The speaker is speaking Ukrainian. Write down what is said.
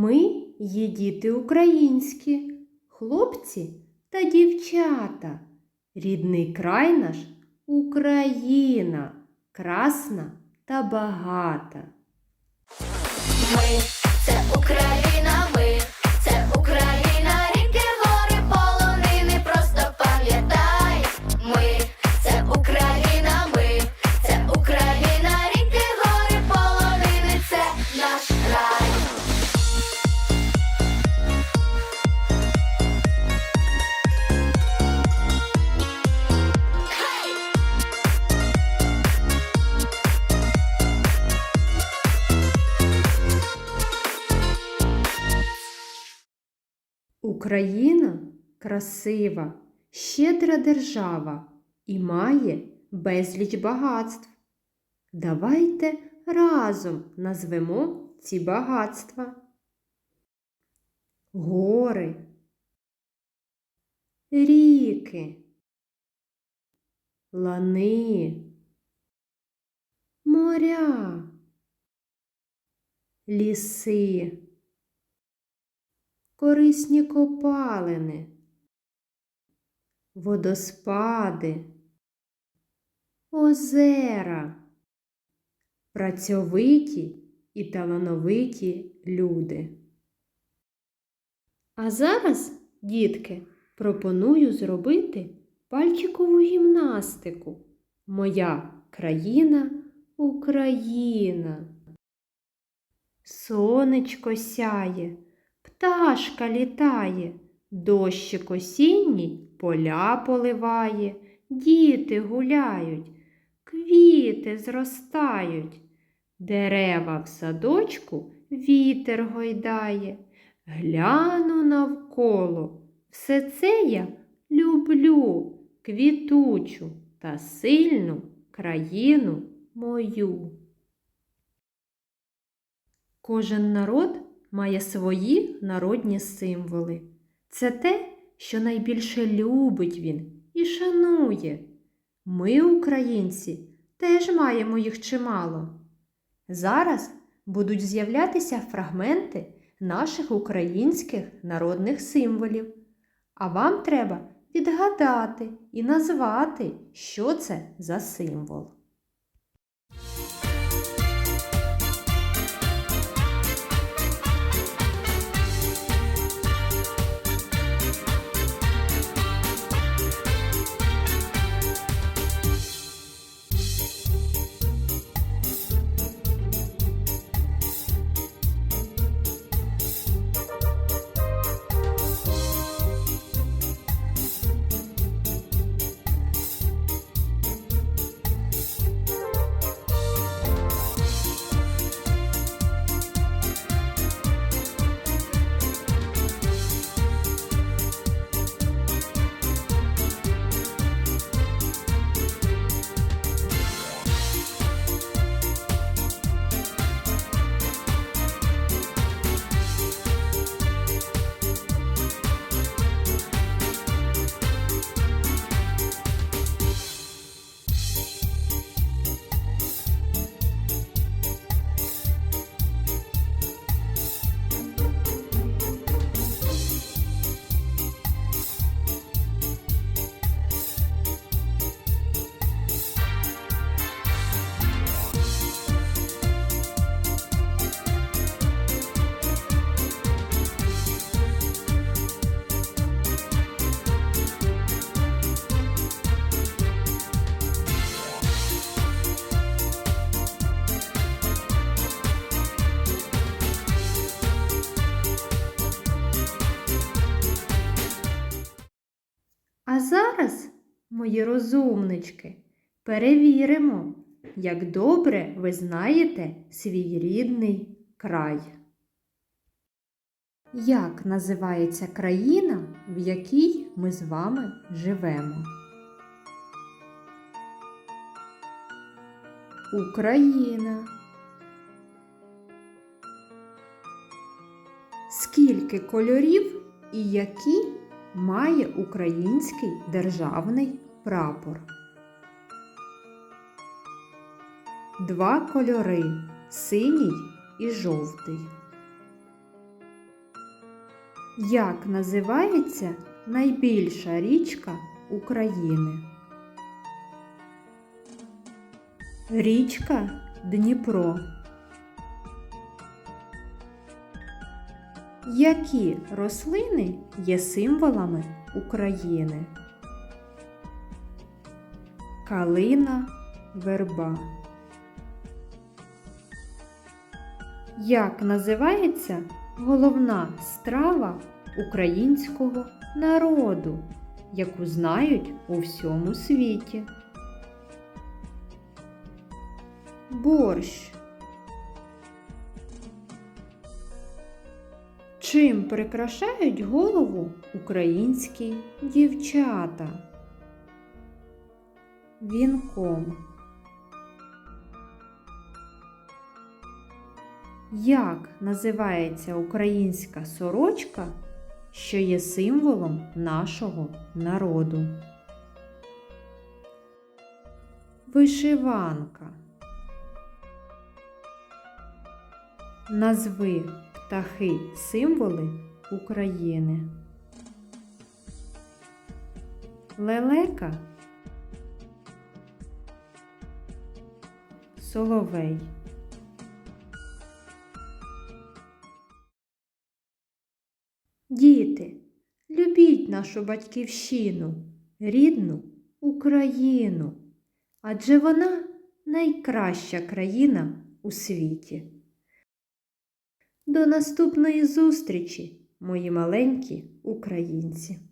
Ми є діти українські, хлопці та дівчата. Рідний край наш Україна, красна та багата. Ми це Україна, Україна красива, щедра держава і має безліч багатств. Давайте разом назвемо ці багатства. Гори, ріки, лани, моря, ліси корисні копалини, водоспади, озера, працьовиті і талановиті люди. А зараз, дітки, пропоную зробити пальчикову гімнастику. Моя країна Україна. Сонечко сяє, пташка літає, дощик осінній поля поливає, діти гуляють, квіти зростають, дерева в садочку вітер гойдає. Гляну навколо, все це я люблю, квітучу та сильну країну мою. Кожен народ має свої народні символи. Це те, що найбільше любить він і шанує. Ми, українці, теж маємо їх чимало. Зараз будуть з'являтися фрагменти наших українських народних символів. А вам треба відгадати і назвати, що це за символ. Зараз, мої розумнички, перевіримо, як добре ви знаєте свій рідний край. Як називається країна, в якій ми з вами живемо? Україна. Скільки кольорів і які має український державний прапор? Два кольори синій і жовтий. Як називається найбільша річка України? Річка Дніпро. Які рослини є символами України? Калина, верба. Як називається головна страва українського народу, яку знають у всьому світі? Борщ. Чим прикрашають голову українські дівчата? Вінком. Як називається українська сорочка, що є символом нашого народу? Вишиванка. Назви птахи символи України. Лелека. Соловей. Діти, любіть нашу батьківщину, рідну Україну, адже вона найкраща країна у світі. До наступної зустрічі, мої маленькі українці!